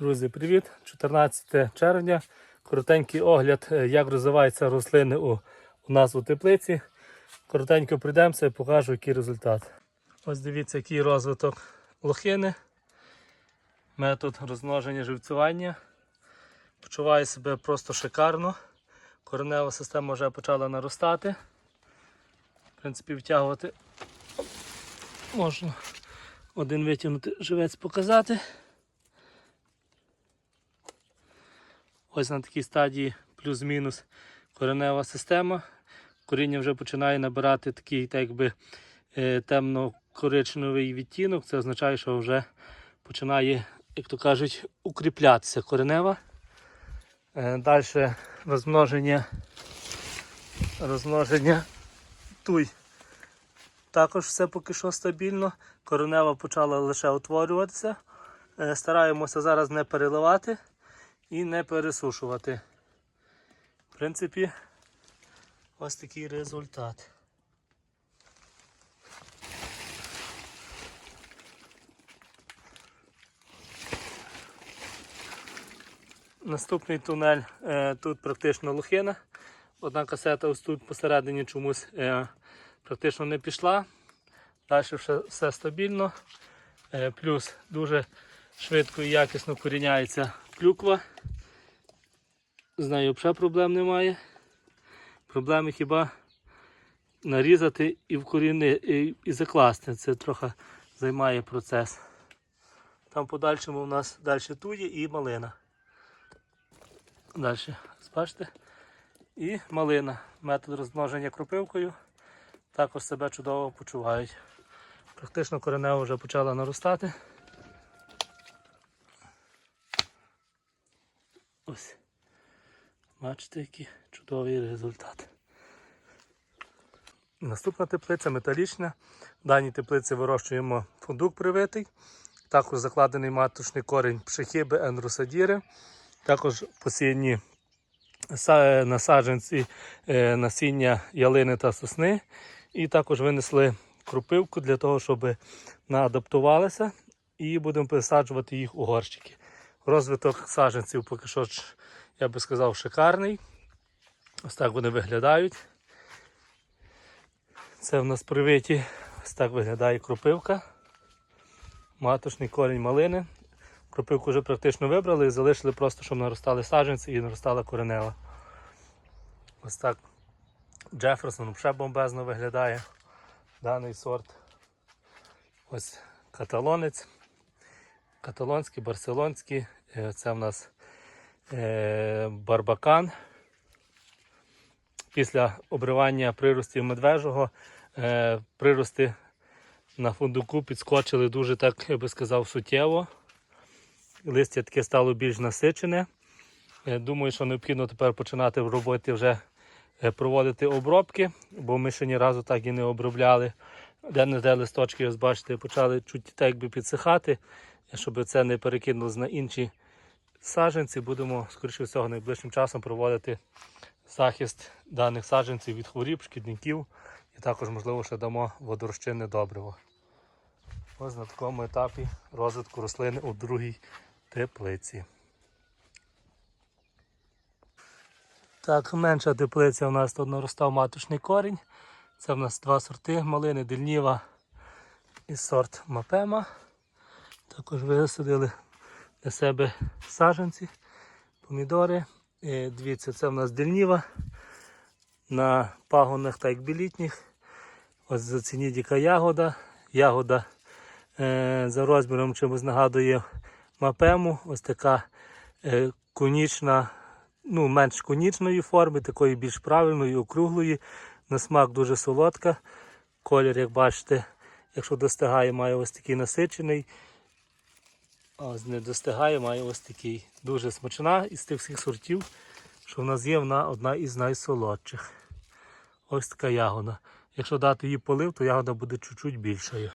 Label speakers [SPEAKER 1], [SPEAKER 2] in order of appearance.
[SPEAKER 1] Друзі, привіт! 14 червня. Коротенький огляд, е, як розвиваються рослини у, у нас у теплиці. Коротенько прийдемося і покажу, який результат. Ось дивіться, який розвиток лохини. Метод розмноження живцювання. Почуваю себе просто шикарно. Коренева система вже почала наростати. В принципі, втягувати можна один витягнути живець показати. Ось на такій стадії плюс-мінус коренева система. Коріння вже починає набирати такий так якби, е, темно-коричневий відтінок. Це означає, що вже починає, як то кажуть, укріплятися коренева. Далі розмноження, розмноження туй. Також все поки що стабільно. Коренева почала лише утворюватися. Е, Стараємося зараз не переливати і не пересушувати. В принципі, ось такий результат. Наступний тунель е, тут практично лохина. Одна касета ось тут посередині чомусь е, практично не пішла. Далі все, стабільно. Е, плюс дуже швидко і якісно коріняється клюква. З нею взагалі проблем немає. Проблеми хіба нарізати і вкоріни, і, і закласти. Це трохи займає процес. Там подальшому у нас далі тує і малина. Далі, бачите? І малина. Метод розмноження кропивкою. Також себе чудово почувають. Практично коренева вже почала наростати. Ось. Бачите, який чудовий результат. Наступна теплиця металічна. В даній теплиці вирощуємо фундук привитий. Також закладений маточний корінь пшехіби енрусадіри. Також посіяні насадженці е, насіння ялини та сосни. І також винесли крупивку для того, щоб наадаптувалися. І будемо пересаджувати їх у горщики. Розвиток саджанців поки що, я би сказав, шикарний. Ось так вони виглядають. Це в нас привиті. Ось так виглядає кропивка. Маточний корінь малини. Кропивку вже практично вибрали і залишили просто, щоб наростали саджанці і наростала коренева. Ось так Джеферсон вже бомбезно виглядає даний сорт. Ось каталонець. Каталонський, барселонський. Е, Це в нас барбакан. Після обривання приростів медвежого е, прирости на фундуку підскочили дуже так, я би сказав, суттєво. Листя таке стало більш насичене. Е, Думаю, що необхідно тепер починати в вже е, проводити обробки, бо ми ще ні разу так і не обробляли. Де-не-де листочки, ось бачите, почали чуть так якби підсихати, щоб це не перекинулося на інші саджанці. Будемо, скоріше всього, найближчим часом проводити захист даних саджанців від хворіб, шкідників і також, можливо, ще дамо водорозчинне добриво. Ось на такому етапі розвитку рослини у другій теплиці. Так, менша теплиця у нас тут наростав маточний корінь. Це в нас два сорти малини Дельніва і сорт Мапема. Також висадили для себе саджанці, помідори. Е, Дивіться, це в нас Дельніва. На пагонах як білітніх. Ось зацініть яка ягода. Ягода е, за розміром чимось нагадує мапему. Ось така е, конічна, ну, менш конічної форми, такої більш правильної, округлої. На смак дуже солодка. Колір, як бачите, якщо достигає, має ось такий насичений. Ось не достигає, має ось такий. Дуже смачна із тих всіх сортів, що в нас є, вона одна із найсолодших. Ось така ягода. Якщо дати їй полив, то ягода буде чуть-чуть більшою.